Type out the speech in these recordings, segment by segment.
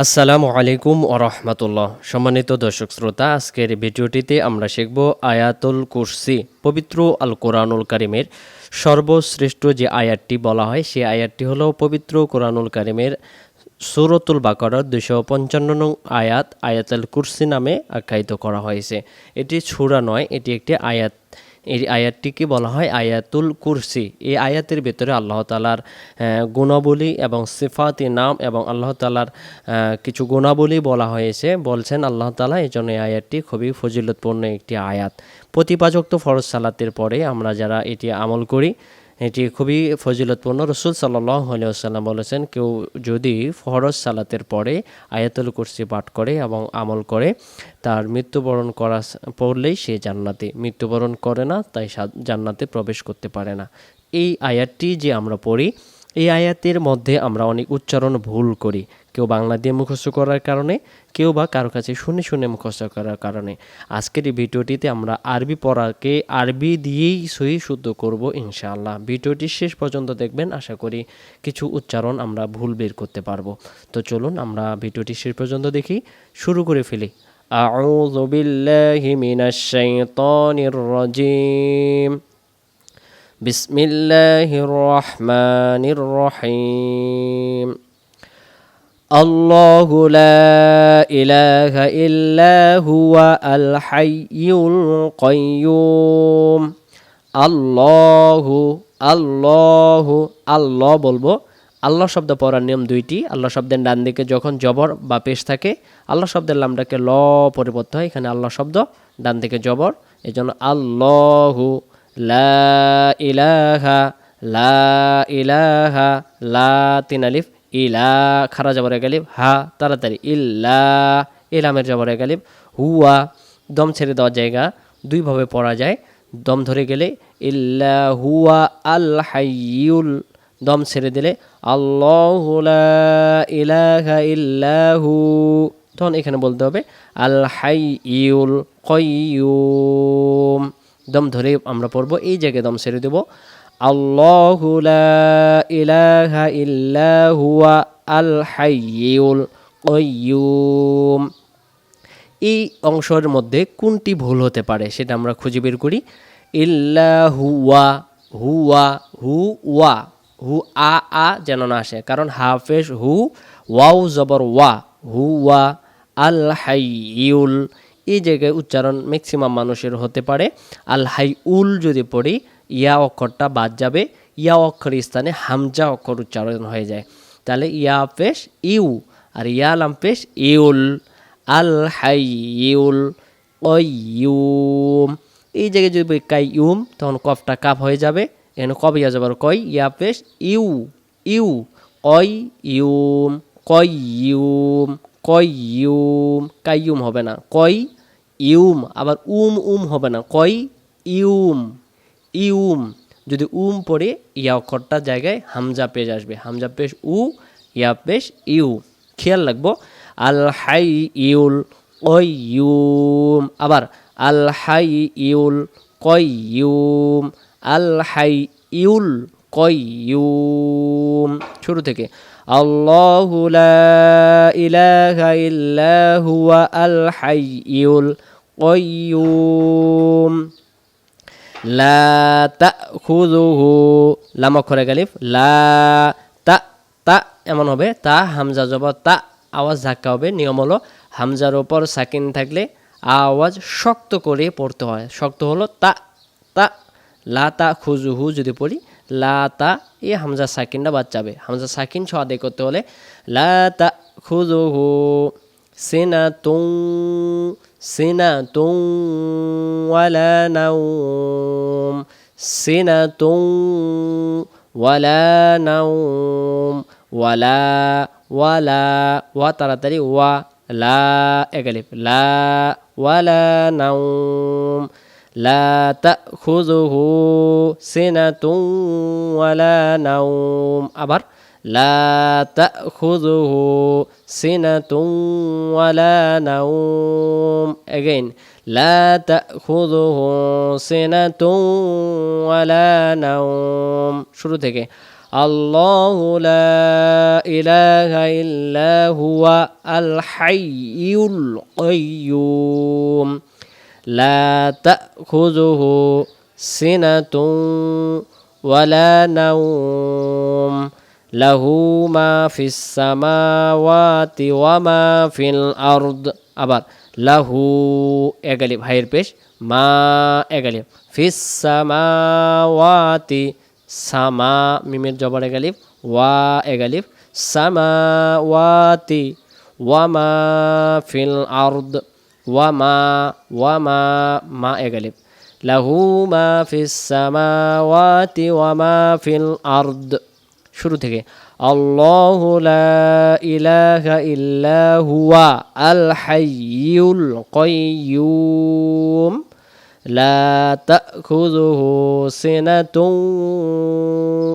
আসসালামু আলাইকুম ওরহমতুল্লাহ সম্মানিত দর্শক শ্রোতা, আজকের ভিডিওটিতে আমরা শিখব আয়াতুল কুরসি, পবিত্র আল কোরআনুল কারিমের সর্বশ্রেষ্ঠ যে আয়াতটি বলা হয়, সেই আয়াতটি হলো পবিত্র কোরআনুল কারিমের সুরতুল বাকরার দুশো পঞ্চান্ন নং আয়াত, আয়াতুল কুরসি নামে আখ্যায়িত করা হয়েছে। এটি ছুরা নয়, এটি একটি আয়াত। এই আয়াতটিকে বলা হয় আয়াতুল কুরসি। এই আয়াতের ভেতরে আল্লাহ তালার গুণাবলী এবং সিফাতি নাম এবং আল্লাহ তালার কিছু গুণাবলী বলা হয়েছে। বলছেন আল্লাহ তালা এই জন্য এই আয়াতটি খুবই ফজিলতপূর্ণ একটি আয়াত। প্রতিপাযুক্ত ফরজ সালাতের পরে আমরা যারা এটি আমল করি এটি খুবই ফজিলতপূর্ণ। রসুল সাল্লাহ বলেছেন, কেউ যদি ফরজ সালাতের পরে আয়াতুল কুরসি পাঠ করে এবং আমল করে, তার মৃত্যুবরণ করা পড়লেই সে জান্নাতে। মৃত্যুবরণ করে না, তাই জান্নাতে প্রবেশ করতে পারে না। এই আয়াতটি যে আমরা পড়ি, এই আয়াতের মধ্যে আমরা অনেক উচ্চারণ ভুল করি। কেউ বাংলা দিয়ে মুখস্থ করার কারণে কেউ বা কারো কাছে শুনে শুনে মুখস্থ করার কারণে আজকের এই ভিডিওটিতে আমরা আরবি পড়াকে আরবি দিয়েই সহি শুদ্ধ করব ইনশাআল্লাহ ভিডিওটি শেষ পর্যন্ত দেখবেন আশা করি কিছু উচ্চারণ আমরা ভুল বের করতে পারবো তো চলুন আমরা ভিডিওটি শেষ পর্যন্ত দেখি শুরু করে ফেলি أعوذ بالله من الشيطان الرجيم بسم الله الرحمن الرحيم الله لا إله إلا هو الحي القيوم الله الله আল্লাহ বলবো আল্লাহ শব্দ পড়ার নিয়ম দুইটি আল্লাহ শব্দের ডান দিকে যখন জবর বা পেশ থাকে আল্লাহ শব্দের লামটাকে ল পরিবর্তন হয় এখানে আল্লাহ শব্দ ডান দিকে জবর এই জন্য আল্লাহু লা ইলাহা লা ইলাহা লা তিন আলিফ ইলা, খারা জবরে গালিব, হা, তাড়াতাড়ি, ইল্লা ইলামের জবরে গালিব, হুয়া, দম ছেড়ে দেওয়ার জায়গা দুইভাবে পড়া যায়। দম ধরে গেলে ইল্লা হুয়া আল হাইয়ুল দম ছেড়ে দিলে আল্লাহু ইলাহা ইল্লাহু। তখন এখানে বলতে হবে আল হাইয়ুল কয়্যুম দম ধরে আমরা পড়ব, এই জায়গায় দম ছেড়ে দেব। আল্লাহু লা ইলাহা ইল্লা হুয়া আল হাইয়ুল কয়্যুম এই অংশের মধ্যে কোনটি ভুল হতে পারে সেটা আমরা খুঁজে বের করি। ইল্লা হুয়া হুয়া হু ওয়া হু আ আ যেন না আসে। কারণ হাফেজ হু, ওয়াও জবর ওয়া হু ওয়া আল হাইউল এই জায়গায় উচ্চারণ ম্যাক্সিমাম মানুষের হতে পারে। আল হাই উল যদি পড়ি ইয়া অক্ষরটা বাদ যাবে। ইয়া অক্ষরের স্থানে হামজা অক্ষর উচ্চারণ হয়ে যায়। তাহলে ইয়া পেশ ইউ আর ইয়া লাম পেশ ইউল। আল হাইউল কয়ুম। এই জায়গায় যদি বলি কাইয়ুম, তখন কফটা কাপ হয়ে যাবে। এখানে কবে ইয়া যাবার কয়, ইয়া পেশ ইউ ইউ কয় ইউম কয়ুম কয়ুম। কাইয়ুম হবে না। কয় ইউম আবার উম উম হবে না। কয় ইউম ইউম, যদি উম পড়ে ইয়া অক্ষরটা জায়গায় হামজা পেশ আসবে। হামজা পেশ উ, ইয়া পেশ ইউ। খেয়াল রাখব, আল হাই ইউল কয়ুম আবার, আল হাই ইউল কয়ুম আল হাই ইউল কয়ুম শুরু থেকে, আল্লাহু লা ইলাহা ইল্লা হুয়া আল কয়ুম লা লাম অক্ষরে গালিফ লা তা তা এমন হবে, তা, হামজা জবর তা, আওয়াজ ধাক্কা হবে, নিয়ম হলো হামজার ওপর সাকিন থাকলে আওয়াজ শক্ত করে পড়তে হয়। শক্ত হলো তা তা, লা তা খুজুহু যদি পড়ি, লা তা এ হামজা সাকিনটা বাদ যাবে। হামজা সাকিন ছ আদায় করতে হলে লা তা খুজুহু سنة سنة ولا نوم. سنة ولا نوم. ولا ولا وترى و لا اقلب لا ولا نوم. لا تأخذه سنة ولا نوم. أبر. لا تأخذه سنة ولا نوم again لا تأخذه سنة ولا نوم শুরু থেকে الله لا إله إلا هو الحي القيوم لا تأخذه سنة ولا نوم লাহু মা ফিস সামাওয়াতি ওয়া মা ফিল আরদ। আবার লাহু এগালিব হাইয়ের পেশ, মা এগালিব ফিস সামাওয়াতি, সামা, মিমের জবর এগালিব ওয়া এগালিব সামাওয়াতি, ওয়া মা ফিল আরদ। ওয়া মা ওয়া মা মা এগালিব লাহু মা ফিস শুরু থেকে। হুয়া আল হাইয়ুল কাইয়্যুম লা তাখুযুহু সিনাতুন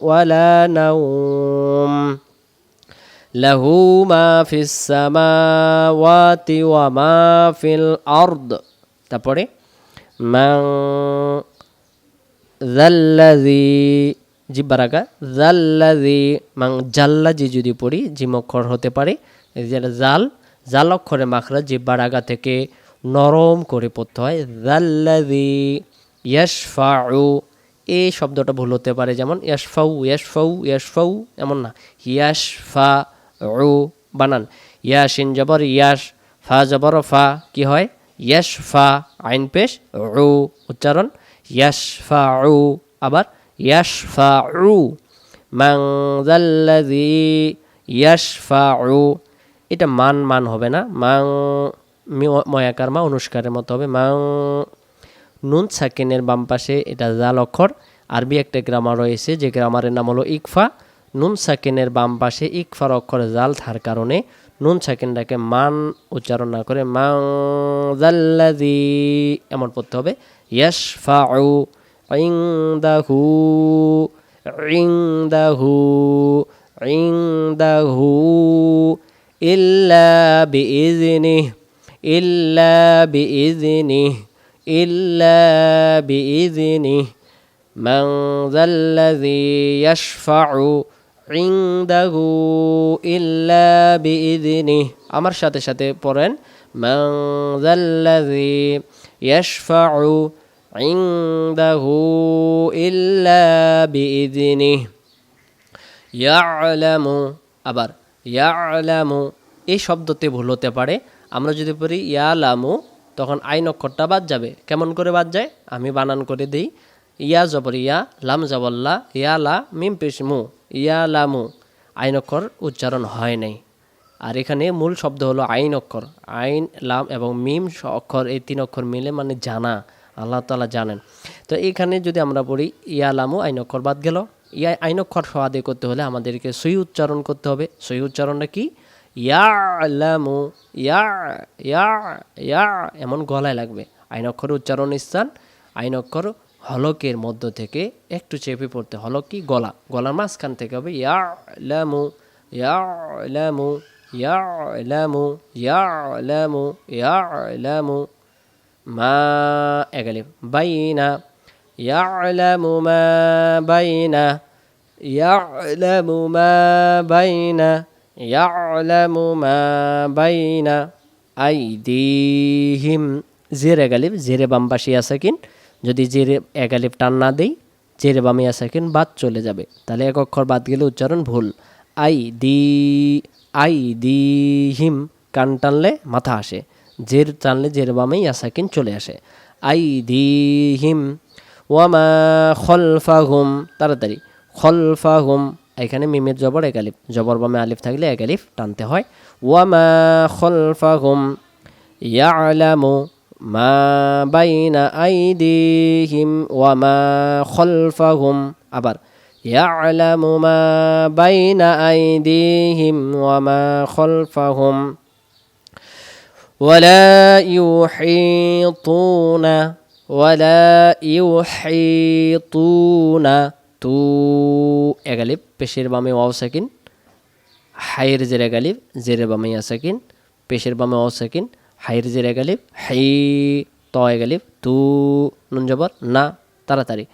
ওয়ালা নাওম। লাহু মা ফিস সামাওয়াতি ওয়া মা ফিল আরদ। তারপরে, মান জাল্লাজি জিব্বারাকা জাল্লাজি মাং জাল্লা জি যদি পড়ি জিম অক্ষর হতে পারে। যেটা জাল জাল অক্ষরে মাখরা জিব্বার আগা থেকে নরম করে পড়তে হয়। জাল্লাজি ইয়াশফাউ এই শব্দটা ভুল হতে পারে। যেমন ইয়াশফাউ ইয়াশফাউ ইয়াশফাউ, এমন না। ইয়াশফা ও বানান। ইয়াসিন জবর ইয়াস ফা জবর, ফা, কি হয়? ইয়াশফা, আইন পেশ উ উচ্চারণ। ইয়াশফা উ আবার ইয়াশফাউ জাল্লাযী ইয়াশফাউ এটা মান মান হবে না। মাং ময়াকার মা, অনুষ্কারের মতো হবে। মাং নুন সাকিনের বাম পাশে এটা জাল অক্ষর। আরবি একটা গ্রামার রয়েছে, যে গ্রামারের নাম হলো ইকফা। নুন সাকিনের বাম পাশে ইকফার অক্ষরে জাল থার কারণে নুন সাকিনটাকে মান উচ্চারণ না করে মাং জাল্লাযী এমন পড়তে হবে। ইয়াশফাউ عنده عنده عنده إلا بإذنه إلا بإذنه إلا بإذنه. من ذا الذي يشفع عنده إلا بإذنه. أمر شاتي شاتي بورين من ذا الذي يشفع عنده إلا بإذنه ইয়ালামু আবার ইয়ালামু এই শব্দতে ভুল হতে পারে আমরা যদি পড়ি ইয়ালামু তখন আইন অক্ষরটা বাদ যাবে কেমন করে বাদ যায় আমি বানান করে দিই ইয়া জবর ইয়া লাম জবল্লা ইয়ালা মিম পেশ মু ইয়ালামু আইন অক্ষর উচ্চারণ হয় নাই আর এখানে মূল শব্দ হলো আইন অক্ষর আইন লাম এবং মিম স- অক্ষর এই তিন অক্ষর মিলে মানে জানা আল্লাহ তালা জানেন। তো এখানে যদি আমরা পড়ি ইয়ালামু আইন অক্ষর বাদ গেল। ইয়া আইন অক্ষর করতে হলে আমাদেরকে সই উচ্চারণ করতে হবে। সই উচ্চারণটা কি? ইয়ালামু ইয়া ইয়া ইয়া, এমন গলায় লাগবে। আইন অক্ষর উচ্চারণ স্থান, আইন অক্ষর হলকের মধ্য থেকে একটু চেপে পড়তে। হলক কি? গলা। গলার মাঝখান থেকে হবে ইয়া ল্যামু ইয়া ল্যামু ইয়া ইয়ালামু ইয়ালামু ইয়ালামু ইয়ালামু ইয়ালামু মা এগালিফ বাইনা, ইয়ালামু মা বাইনা, ইয়ালামু মা বাইনা, ইয়ালামু মা বাইনা। আইদিহিম, জেরে গালিব জেরে বাম পাশে আসাকিন যদি জেরে এগালিব টান না দেই, জেরে বামে আসাকিন বাদ চলে যাবে। তাহলে এক অক্ষর বাদ গেলে উচ্চারণ ভুল। আই দি আই দি হিম কান টানলে মাথা আসে। জের টানলে জের বামেই আসাকিন চলে আসে। আই দি হিম ওয়ামা খলফা হুম তাড়াতাড়ি। খলফাহুম, এখানে মিমের জবর এক আলিফ। জবর বামে আলিফ থাকলে এক আলিফ টানতে হয়। ওয়ামা খলফাহুম, ইয়ালামু মা বাইনা আইদিহিম। ওয়ামা খলফাহুম, আবার। ইয়ালামু মা বাইনা আইদিহিম। ওয়ামা খলফাহুম ولا يحيطون ولا يحيطون তু এগালিব পেশের বামে ওয়াও সাকিন হাইয়ের জের এগালিব জেরে বামে ইয়া সাকিন পেশের বামে ওয়াও সাকিন হাইয়ের জের এগালিব হাই ত এগালিব তু নুন জবর না তাড়াতাড়ি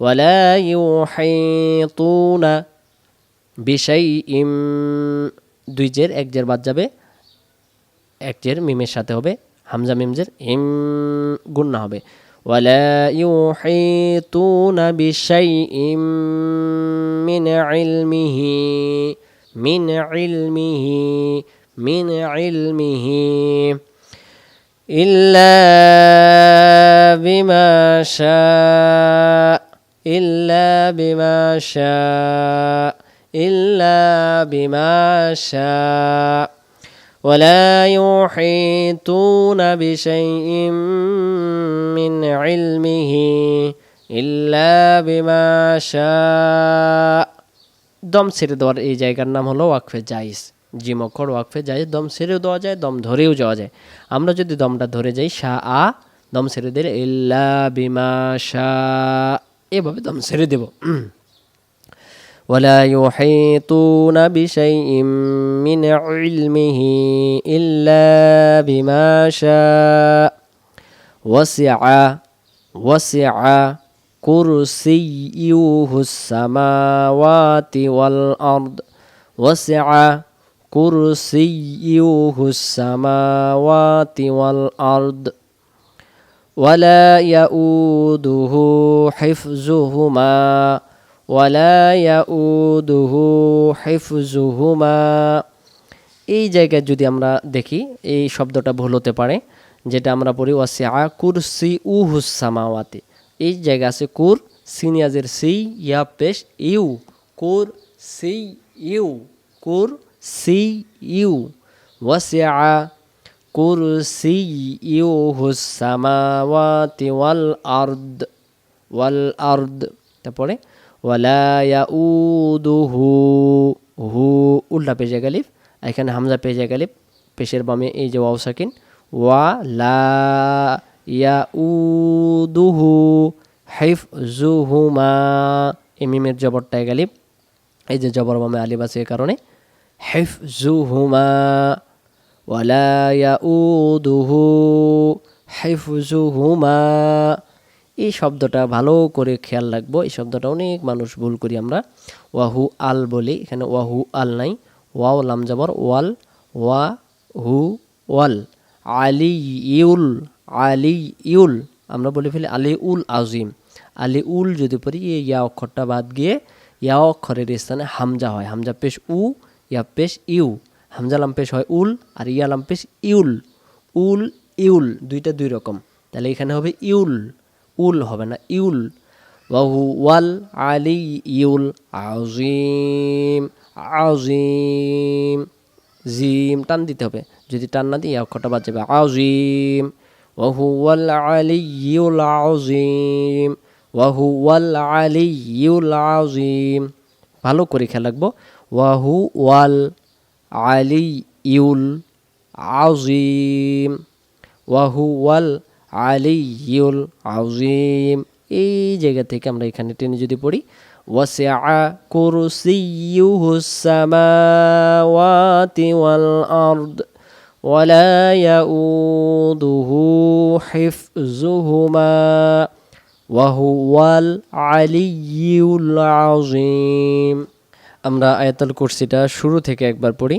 ওয়ালা ইউহাইতুনা বিশাই ইম দুই জের এক জের বাদ যাবে একটির মিমের সাথে হবে, হামজা মিমজের ইম না হবে। ওয়ালা ইউহিতুনা মিন মিন মিন বিমা বিমা ইল্লা বিমা ولا يحيطون بشيء من علمه إلا بما شاء দম ছেড়ে দেওয়ার এই জায়গার নাম হলো ওয়াকফে জাইজ জিম অক্ষর ওয়াকফে জাইজ দম ছেড়েও দেওয়া যায় দম ধরেও যাওয়া যায় আমরা যদি দমটা ধরে যাই শা আ দম ছেড়ে দিলে ইল্লা বিমা শা এভাবে দম ছেড়ে দেব ولا يحيطون بشيء من علمه إلا بما شاء. وسع وسع كرسيه السماوات والأرض. وسع كرسيه السماوات والأرض. ولا يؤوده حفظهما. ওয়ালা ইয়াউদুহু হেফজুহুমা এই জায়গায় যদি আমরা দেখি, এই শব্দটা ভুল হতে পারে, যেটা আমরা পড়ি ওয়াসি আ কুরসি উহুসামাওয়াতে এই জায়গা আছে কুর সিনিয়াজের সি ইয়া পেশ, ইউ। কুর সি ইউ। কুর সি ইউ। ওয়াসি আ কুরসি ইউ হুসামাওয়াতি ওয়াল আর্দ ওয়াল আর্দ। তারপরে ওয়ালা ইয়াউদুহু, হু, উল্টা পেজে গালিফ এখানে হামজা পেজে গালিফ পেশের বামে এই যে ওয়াও সাকিন ওয়া লা ইয়াউদুহু হিফজুহুমা এই মিমের জবরটায় গালিফ এই যে জবর বামে আলিফ আছে এর কারণে হিফজুহুমা ওয়ালা ইয়াউদুহু হিফজুহুমা এই শব্দটা ভালো করে খেয়াল রাখব। এই শব্দটা অনেক মানুষ ভুল করি আমরা। ওয়াহু আল বলি, এখানে ওয়াহু আল নাই। ওয়াও লাম যাবর ওয়াল, ওয়া, হু, ওয়াল। আলি ইউল আলি ইউল আমরা বলে ফেলি আলি উল আজিম। আলি উল যদি পড়ি, এই ইয়া অক্ষরটা বাদ গিয়ে ইয়া অক্ষরের স্থানে হামজা হয়। হামজা পেশ উ, ইয়া পেশ ইউ। হামজা লাম পেশ হয় উল আর ইয়া লাম পেশ ইউল। উল, ইউল, দুইটা দুই রকম। তাহলে এখানে হবে ইউল। উল হবে না, ইউল। ওয়াহু ওয়াল আলি ইউল আজিম আজিম জিম, টান দিতে হবে। যদি টান না দিই অক্ষরটা বাদ যাবে। আজিম ওয়াহু ওয়াল আলি ইউল আজিম ওয়াহু ওয়াল আলি ইউল আজিম ভালো করে খেয়াল রাখব। ওয়াহু ওয়াল আলি ইউল আজিম ওয়াহু ওয়াল আলিউল আজিম এই জায়গা থেকে আমরা এখানে টেনে যদি পড়ি ওয়াসিআ কুরসিয়ুহুস সামাওয়াতি ওয়াল আরদ ولا يؤوده حفظهما وهو العلي العظيم আমরা আয়াতুল কুরসিটা শুরু থেকে একবার পড়ি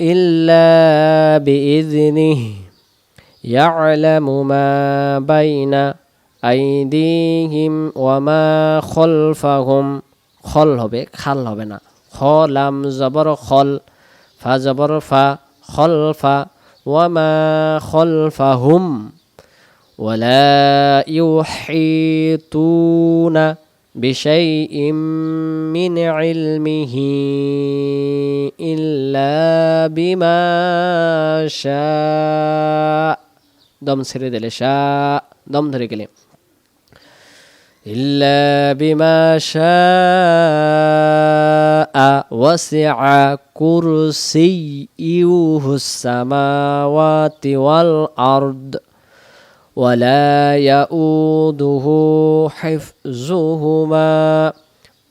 إلا بإذنه يعلم ما بين أيديهم وما خلفهم خل هبه خل هبه نا خلم زبر خل فزبر فا خلف وما خلفهم ولا يحيطون بشيء من علمه إلا بما شاء দম ছেড়ে দিলে শা দম ধরে গেলে إلا بما شاء وسع كرسيه السماوات والأرض ولا يؤوده حفظهما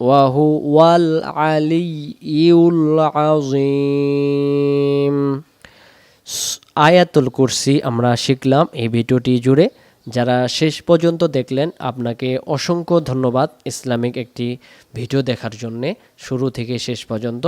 وهو العلي العظيم আয়াতুল কুরসি আমরা শিখলাম এই ভিডিওটি জুড়ে যারা শেষ পর্যন্ত দেখলেন আপনাকে অসংখ্য ধন্যবাদ ইসলামিক একটি ভিডিও দেখার জন্যে শুরু থেকে শেষ পর্যন্ত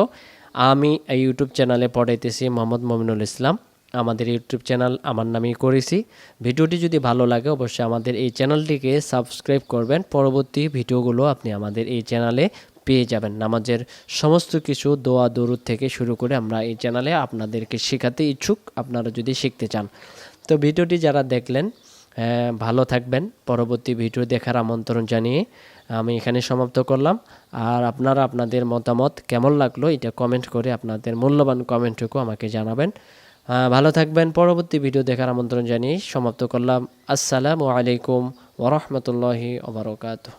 আমি এই ইউটিউব চ্যানেলে পড়াইতেছি মোহাম্মদ মমিনুল ইসলাম আমাদের ইউটিউব চ্যানেল আমার নামেই করেছি। ভিডিওটি যদি ভালো লাগে অবশ্যই আমাদের এই চ্যানেলটিকে সাবস্ক্রাইব করবেন। পরবর্তী ভিডিওগুলো আপনি আমাদের এই চ্যানেলে পেয়ে যাবেন। নামাজের সমস্ত কিছু দোয়া দরুদ থেকে শুরু করে আমরা এই চ্যানেলে আপনাদেরকে শেখাতে ইচ্ছুক। আপনারা যদি শিখতে চান। তো ভিডিওটি যারা দেখলেন ভালো থাকবেন। পরবর্তী ভিডিও দেখার আমন্ত্রণ জানিয়ে আমি এখানে সমাপ্ত করলাম। আর আপনারা আপনাদের মতামত কেমন লাগল এটা কমেন্ট করে আপনাদের মূল্যবান কমেন্টটুকু আমাকে জানাবেন। ভালো থাকবেন। পরবর্তী ভিডিও দেখার আমন্ত্রণ জানিয়ে সমাপ্ত করলাম। আসসালামু আলাইকুম ওরহমতুল্লাহি ওবরকাত